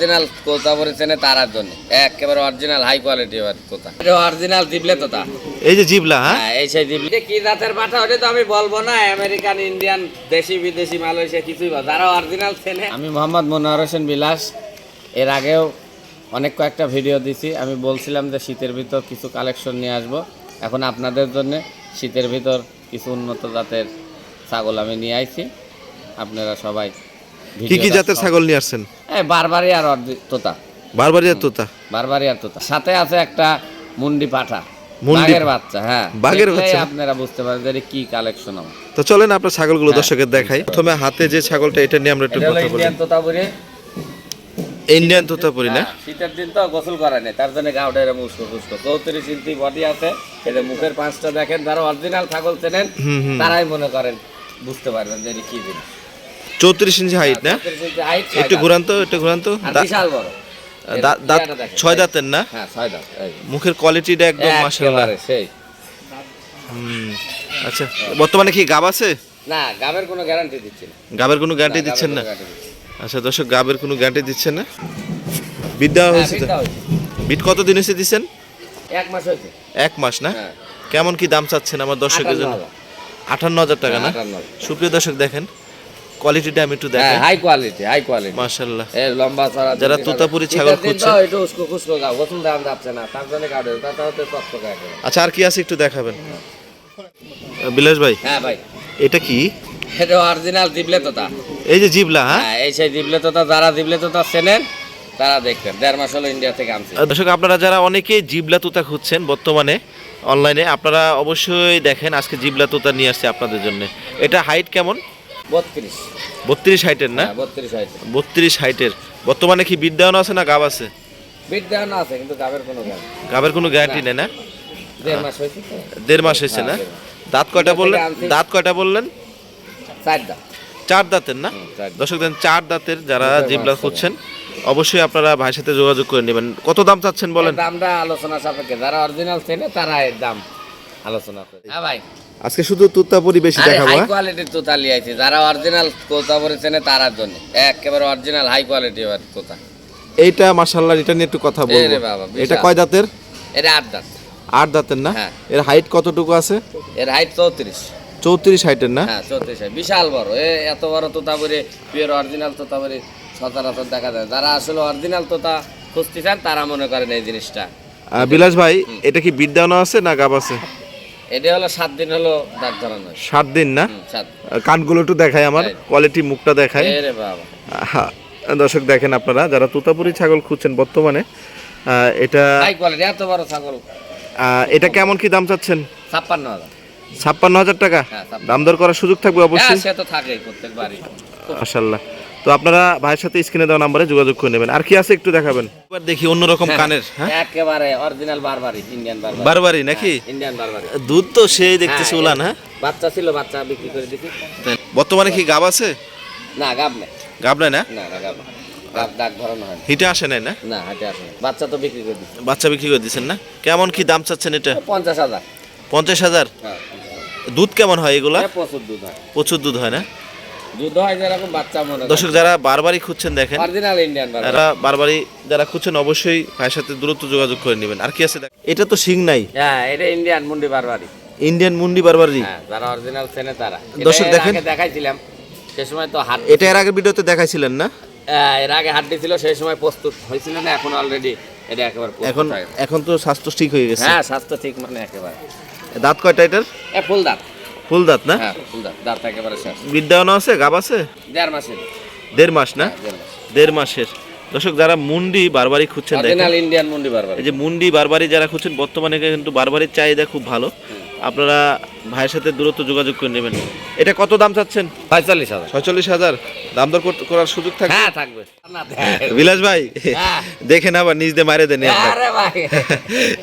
Original তোতা বলেছেন তারার জন্য। একেবারে অরিজিনাল হাই কোয়ালিটি এবার তোতা এটা অরিজিনাল দিবলে তোতা। এই যে জিবলা হ্যাঁ? হ্যাঁ এই সেই দিবলে কি জাতের পাঠা ওটা তো আমি বলব না আমেরিকান ইন্ডিয়ান দেশি বিদেশি মালয়েশিয়া কিছুই বল যারা অরিজিনাল চেনে। আমি মোহাম্মদ মনোহর হোসেন বিলাস। এর আগেও অনেক কয়েকটা ভিডিও দিছি। আমি বলছিলাম যে শীতের ভিতর কিছু কালেকশন নিয়ে আসব। এখন আপনাদের জন্য শীতের ভিতর কিছু উন্নত জাতের ছাগল আমি নিয়ে আইছি। আপনারা সবাই কি কি জাতের ছাগল নিয়ে আসছেন? এই বারবারই আর তোতা। বারবারই আর তোতা? বারবারই আর তোতা। সাথে আছে একটা মুন্ডি পাঠা। বাঘের বাচ্চা হ্যাঁ। বাঘের বাচ্চা? আপনারা বুঝতে পারেন যে কি কালেকশন আমার তো চলেন আপনার ছাগলগুলো হ্যাঁ। দর্শকের দেখাই। প্রথমে হাতে যে ছাগলটা এটা নিয়ে আমরা একটু কথা বলি। ইন্ডিয়ান তোতাপুরি। ইন্ডিয়ান তোতাপুরি না? হ্যাঁ, শীতের দিন তো গোসল করা নেই তার জন্য গাউটা এরকম উস্কো ফুস্কো। চৌত্রিশ ইঞ্চি বডি আছে এটা মুখের পাঁচটা দেখেন যারা অরিজিনাল ছাগল চেনেন। তারাই মনে করেন বুঝতে পারবেন যে কি জিনিস। চৌত্রিশ ইঞ্চি হাইট না? 34 ইঞ্চি height, ছয় একটু। ঘুরান তো একটু ঘুরান তো। বিশাল বড়। দাঁত ছয় দাঁতের না? হ্যাঁ। মুখের কোয়ালিটিটা একদম মাশাআল্লাহ। একেবারে সেই আচ্ছা। বর্তমানে কি গাব আছে? না গাবের কোনো গ্যারান্টি দিচ্ছি না। গাবের কোনো গ্যারান্টি দিচ্ছেন না। আচ্ছা দর্শক গাবের কোনো গ্যারান্টি দিচ্ছেন না? বিট দেওয়া হ্যাঁ, হয়েছে বিট কত দিন এসে দিচ্ছেন? এক মাস হয়েছে। এক মাস না? হ্যাঁ। কেমন কি দাম চাচ্ছেন আমার দর্শকের জন্য? আটান্ন হাজার টাকা না? সুপ্রিয় দর্শক দেখেন কোয়ালিটিটা আমি একটু দেখাই। হাই কোয়ালিটি হাই কোয়ালিটি মাশাল্লাহ এ লম্বা যারা তোতাপুরি ছাগল খুঁজছে। তো একটু উস্কো খুস্কো গাও গোসল দাম যাচ্ছে না তার জন্য কাটে তাতে হতে তত্ত্ব কাটে আচ্ছা আর কি আছে একটু দেখাবেন? বিলাস ভাই। হ্যাঁ ভাই। এটা কি? এটা অরিজিনাল দিবলে তোতা। এই যে জিবলা হ্যাঁ? হ্যাঁ এই সেই দিবলে তোতা যারা দিবলে তোতা চেনেন তারা দেখবেন দেড় মাস হলো ইন্ডিয়া থেকে আনছি। দর্শক আপনারা যারা অনেকে জিবলা তোতা খুঁজছেন বর্তমানে অনলাইনে আপনারা অবশ্যই দেখেন আজকে জিবলা তোতা নিয়ে আসছে আপনাদের জন্য। এটা হাইট কেমন? বত্রিশ। বত্রিশ হাইটের না? হ্যাঁ বত্রিশ হাইটের। বর্তমানে কি বিট দেওয়ানো আছে না গাব আছে? বিট দেওয়ানো আছে কিন্তু গাবের কোনো গাবের কোনো গ্যারান্টি নেই না? দেড় মাস হয়েছে হয়েছে না? হ্যাঁ, দাঁত কয়টা বললেন? দাঁত কয়টা বললেন? চার দাম চার দাঁতের না? দাঁত। দর্শক দেন চার দাঁতের যারা জিবলা। খুঁজছেন অবশ্যই আপনারা ভাইয়ের সাথে যোগাযোগ করে নেবেন। কত দাম চাচ্ছেন বলেন? দামটা আলোচনা সাপেক্ষে যারা অরিজিনাল চেনে তারা এর দাম আলোচনা করে। হ্যাঁ ভাই। আজকে শুধু বেশি দেখাবো হাই হ্যাঁ? কোয়ালিটির তোতা লিয়াইছি যারা অরিজিনাল তোতাপুরি চেনে তারার জন্য। একেবারে অরিজিনাল হাই কোয়ালিটি এবার তোতা। এইটা মাশাল্লাহ এটা নিয়ে একটু কথা বলব। এটা কয় দাঁতের এটা আট দাঁত আট দাঁতের না? হ্যাঁ। এর হাইট কতটুকু আছে? এর হাইট চৌত্রিশ। চৌত্রিশ হাইটের না? হ্যাঁ চৌত্রিশ হাইট বিশাল বড়। এ এত বড় তোতাপুরি পিওর অরিজিনাল তোতাপুরি সচরাচর দেখা যায়। যারা আসলে অরিজিনাল তোতা খুঁজতে চান তারা মনে করেন এই জিনিসটা। আহ, বিলাস ভাই এটা কি বিট দেওয়ানো আছে না গাব আছে? এটা হলো সাত দিন হলো দাঁত ধরানো সাত দিন না? কানগুলো একটু দেখায় আমার কোয়ালিটি মুখটা দেখায় দর্শক দেখেন আপনারা যারা তুতাপুরি ছাগল খুঁজছেন বর্তমানে এটা কোয়ালিটি এত বড় ছাগল। এটা কেমন কি দাম চাচ্ছেন? ছাপ্পান্ন হাজার। ছাপ্পান্ন হাজার টাকা? হ্যাঁ, দাম দর করার সুযোগ থাকবে হ্যাঁ অবশ্যই? সে তো থাকেই প্রত্যেক বাড়ি মাশাল্লাহ তো আপনারা ভাইয়ের সাথে স্ক্রিনে দেওয়া নাম্বারে যোগাযোগ করে নেবেন। আর কি আছে একটু দেখাবেন? এবার দেখি অন্যরকম কানের হ্যাঁ? একেবারে অরিজিনাল বারবারি ইন্ডিয়ান বারবারি বারবারই নাকি? ইন্ডিয়ান বারবারি দুধ তো সেই দেখতেছি হ্যাঁ, উলান হ্যাঁ? বাচ্চা ছিল বাচ্চা বিক্রি করে দিছি। বর্তমানে কি গাব আছে? না গাব নেই। গাব নাই না? না না গাব গাব দাগ ধরানো হয় হিটে আসে নাই না? না হাটে আসে না। বাচ্চা তো বিক্রি করে দিছি। বাচ্চা বিক্রি করে দিচ্ছেন না? কেমন কি দাম চাচ্ছেন এটা? পঞ্চাশ হাজার। পঞ্চাশ হাজার? হ্যাঁ দুধ কেমন হয় এগুলা? প্রচুর দুধ হয়। প্রচুর দুধ হয় না? দর্শক যারা বারবারই খুঁজছেন দেখেন বারবারি যারা বারবারই যারা খুঁজছেন অবশ্যই ভাইয়ের সাথে দূরত্ব যোগাযোগ করে নেবেন। আর কি আছে এটা তো শিং নাই। হ্যাঁ এটা ইন্ডিয়ান মুন্ডি বারবারি ইন্ডিয়ান মুন্ডি বারবারই? হ্যাঁ যারা অরিজিনাল চেনে তারা। দর্শক দেখেন। দেখাইছিলাম সে সময় তো হাট এটা এর আগে ভিডিওতে দেখাইছিলেন না? হ্যাঁ, এর আগে হাড্ডি ছিল সেই সময় প্রস্তুত হয়েছিল না এখন অলরেডি এটা একেবারে এখন এখন তো স্বাস্থ্য ঠিক হয়ে গেছে। হ্যাঁ স্বাস্থ্য ঠিক মানে একেবারে। দাঁত কয়টা এটার? ফুল দাঁত। ফুল দাঁত না? হ্যাঁ ফুল দাঁত দাঁত একেবারে শেষ। বিদ্যায়ন আছে গাব আছে? দেড় মাসের। দেড় মাস না? দেড় মাস। দেড় মাসের। দর্শক যারা মুন্ডি বারবারই খুঁজছেন দেখেন। ইন্ডিয়ান মুন্ডি বারবার এই যে মুন্ডি বারবারই যারা খুঁজছেন বর্তমানে কিন্তু বারবারির চাহিদা খুব ভালো। আপনারা ভাইয়ের সাথে দূরত্ব যোগাযোগ করে নেবেন। এটা কত দাম চাচ্ছেন? পঁয়তাল্লিশ হাজার। ছয়চল্লিশ হাজার? দাম দর করার সুযোগ থাকে হ্যাঁ থাকবে। বিলাস ভাই। দেখেন আবার নিজ দিয়ে মারে দেন।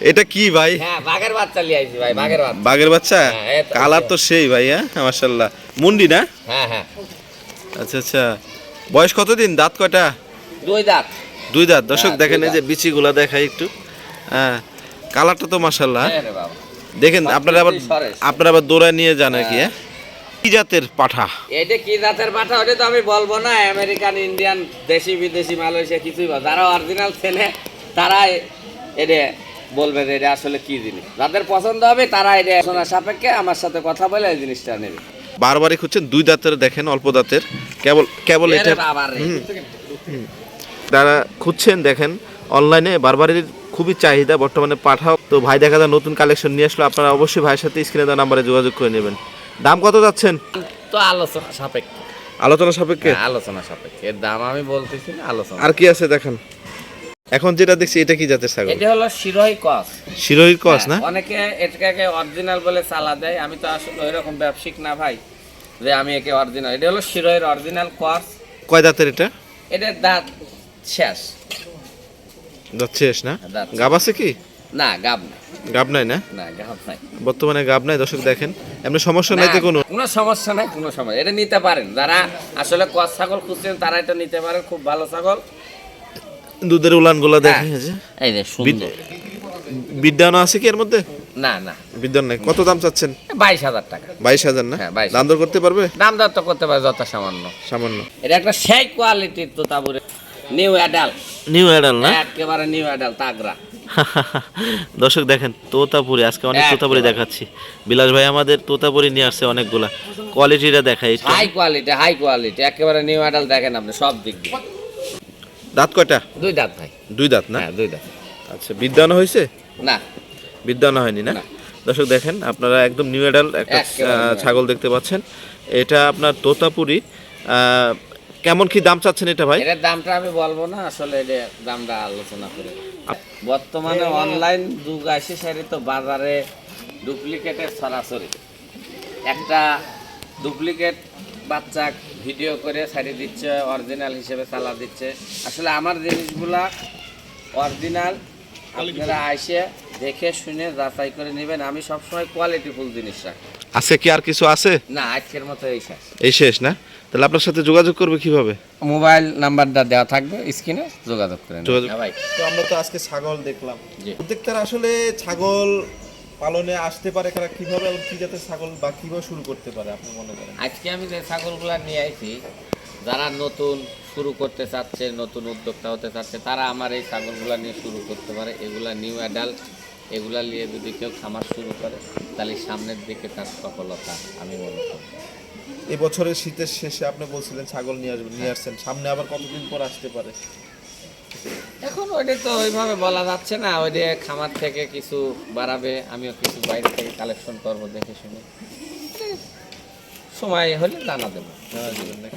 এটা কি ভাই? হ্যাঁ বাঘের বাচ্চা লিয়ে আইছি ভাই বাঘের বাচ্চা। বাঘের বাচ্চা? হ্যাঁ, কালার তো সেই ভাই হ্যাঁ মার্শাল্লাহ মুন্ডি না? হ্যাঁ হ্যাঁ। আচ্ছা আচ্ছা। বয়স কতদিন? দাঁত কয়টা? দুই দাঁত। দুই দাঁত। দর্শক হ্যাঁ, দেখেন এই যে বিচিগুলা দেখাই একটু। হ্যাঁ কালারটা তো মার্শাল্লাহ হ্যাঁ বাবা। দেখেন আপনারা আবার আপনারা আবার দৌড়ায় নিয়ে যান আর কি হ্যাঁ। কি জাতের পাঠা? এটা কি জাতের পাঠা? ওটা তো আমি বলব না আমেরিকান ইন্ডিয়ান দেশি বিদেশি মালয়েশিয়া কিছুই বল যারা অরিজিনাল চেনে তারা এটা বলবে যে এটা আসলে কি জিনিস। যাদের পছন্দ হবে তারা এটা শোনা সাপেক্ষে আমার সাথে কথা বলে এই জিনিসটা নেবে। বারবারই খুঁজছেন দুই দাঁতের দেখেন অল্প দাঁতের। কেবল কেবল এটা বাবা খুঁজছেন দেখেন অনলাইনে বারবারই খুবই চাহিদা বর্তমানে পাঠাও। তো ভাই দেখা যায় নতুন কালেকশন নিয়ে আসলো আপনারা অবশ্যই ভাইয়ের সাথে স্ক্রিনে দেওয়া নাম্বারে যোগাযোগ করে নেবেন। দাম কত যাচ্ছেন? তো আলোচনা সাপেক্ষে। আলোচনা সাপেক্ষে? হ্যাঁ, আলোচনা সাপেক্ষে। এর দাম আমি বলতেছি না আলোচনা। আর কি আছে দেখেন? এখন যেটা দেখছি এটা কি জাতের ছাগল? এটা হলো শিরোই কস। শিরোহির কস না? হ্যাঁ, অনেকে এটাকে অরিজিনাল বলে চালা দেয়। আমি তো আসলে ওইরকম ব্যবসায়িক না ভাই যে আমি একে অরিজিনাল এটা হলো শিরোয়ের অরিজিনাল কস। কয় দাঁতের এটা? এটার দাঁত শেষ। দাঁত শেষ না? দাঁত গাব আছে কি? না গাব নাই। গাব নাই না? না গাব নাই। বর্তমানে গাব নাই দর্শক দেখেন। এমনি সমস্যা নাই তো কোনো? কোনো সমস্যা নাই কোনো সমস্যা এটা নিতে পারেন। যারা আসলে কস ছাগল খুঁজছেন তারা এটা নিতে পারেন খুব ভালো ছাগল। দুধের উলানগুলা হ্যাঁ। দেখে যে। এই যে সুন্দর। বিদ্যানো আছে কি এর মধ্যে? না না। বিদ্যান নাই। কত দাম চাচ্ছেন? বাইশ হাজার টাকা। বাইশ হাজার না? হ্যাঁ, 22,000 দাম দর করতে পারবে? দাম দর তো করতে পারে যত সামান্য। সামান্য এটা একটা সেই কোয়ালিটির তোতাবুরে নিউ অ্যাডাল নিউ অ্যাডাল না? একেবারে নিউ অ্যাডাল তাগরা দর্শক দেখেন তোতাপুরি আজকে অনেক তোতাপুরি দেখাচ্ছি। বিলাস ভাই আমাদের তোতাপুরি নিয়ে আসছে অনেকগুলা। কোয়ালিটিটা দেখাই হাই কোয়ালিটি হাই কোয়ালিটি একেবারে নিউ অ্যাডাল দেখেন আপনি সব দিক দিয়ে। দাঁত কয়টা? দুই দাঁত ভাই। দুই দাঁত না? হ্যাঁ দুই দাঁত। আচ্ছা বিদ্যানো হয়েছে? না। বিদ্যানো হয়নি না। দর্শক দেখেন আপনারা একদম নিউ অ্যাডাল একটা ছাগল দেখতে পাচ্ছেন। এটা আপনার তোতাপুরি কেমন কি দাম চাচ্ছেন এটা ভাই? এটার দামটা আমি বলব না আসলে এটা দামটা আলোচনা করে। বর্তমানে অনলাইন যুগ আসে সেটা তো বাজারে ডুপ্লিকেটের সরাসরি। একটা ডুপ্লিকেট বাচ্চা ভিডিও করে ছাড়িয়ে দিচ্ছে অরিজিনাল হিসেবে চালা দিচ্ছে। আসলে আমার জিনিসগুলা অরিজিনাল আপনারা আইসে দেখে শুনে যাচাই করে নেবেন। আমি সবসময় কোয়ালিটিফুল জিনিস রাখি। আজকে কি আর কিছু আছে? না আজকের মতো এই শেষ। এই শেষ না? তাহলে আপনার সাথে যোগাযোগ করবে কীভাবে? মোবাইল নাম্বারটা দেওয়া থাকবে স্ক্রিনে যোগাযোগ করে যোগাযোগ- হ্যাঁ ভাই। তো আমরা তো আজকে ছাগল দেখলাম। জি। উদ্যোক্তারা আসলে ছাগল পালনে আসতে পারে কারা কীভাবে এবং কি জাতের ছাগল বা কীভাবে শুরু করতে পারে আপনি মনে করেন? আজকে আমি যে ছাগলগুলা নিয়ে আইছি যারা নতুন শুরু করতে চাচ্ছে নতুন উদ্যোক্তা হতে চাচ্ছে তারা আমার এই ছাগলগুলো নিয়ে শুরু করতে পারে। এগুলা নিউ অ্যাডাল্ট এগুলা নিয়ে যদি কেউ খামার শুরু করে তাহলে সামনের দিকে তার সফলতা আমি মনে করি। এই বছরের শীতের শেষে আপনি বলছিলেন ছাগল নিয়ে আসবেন নিয়ে আসছেন। সামনে আবার কতদিন পর আসতে পারে? এখন ওইটা তো ওইভাবে বলা যাচ্ছে না ওইটা খামার থেকে কিছু বাড়াবে আমিও কিছু বাইরে থেকে কালেকশন করব দেখে শুনে। সময় হলে জানা দেবো।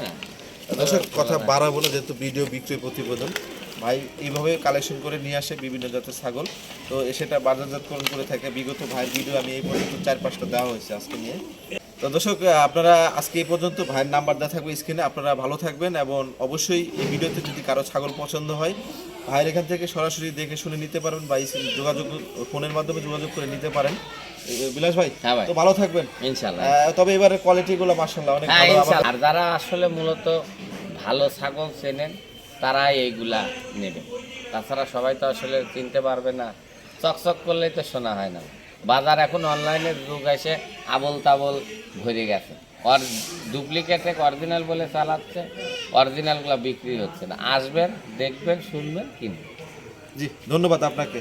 হ্যাঁ। দর্শক কথা বাড়াবো না যেহেতু ভিডিও বিক্রয় প্রতিবেদন। ভাই এইভাবে কালেকশন করে নিয়ে আসে বিভিন্ন জাতের ছাগল। তো সেটা বাজারজাতকরণ করে থাকে। বিগত ভাইয়ের ভিডিও আমি এই পর্যন্ত চার পাঁচটা দেওয়া হয়েছে আজকে নিয়ে। তো দর্শক আপনারা আজকে এই পর্যন্ত ভাইয়ের নাম্বার দেওয়া থাকবে স্ক্রিনে আপনারা ভালো থাকবেন এবং অবশ্যই এই ভিডিওতে যদি কারও ছাগল পছন্দ হয় ভাইয়ের এখান থেকে সরাসরি দেখে শুনে নিতে পারেন বা যোগাযোগ ফোনের মাধ্যমে যোগাযোগ করে নিতে পারেন। বিলাস ভাই হ্যাঁ ভাই। তো ভালো থাকবেন। ইনশাল্লাহ তবে এবারে কোয়ালিটিগুলো মার্শাল্লাহ অনেক হ্যাঁ ভালো। আর যারা আসলে মূলত ভালো ছাগল চেনেন তারাই এইগুলা নেবে। তাছাড়া সবাই তো আসলে চিনতে পারবে না চকচক করলেই তো শোনা হয় না। বাজার এখন অনলাইনের যুগ এসে আবল তাবল ভরে গেছে। অর ডুপ্লিকেটে অরিজিনাল বলে চালাচ্ছে, অরিজিনালগুলো বিক্রি হচ্ছে না। আসবেন, দেখবেন, শুনবেন, কিনবেন। জি, ধন্যবাদ আপনাকে।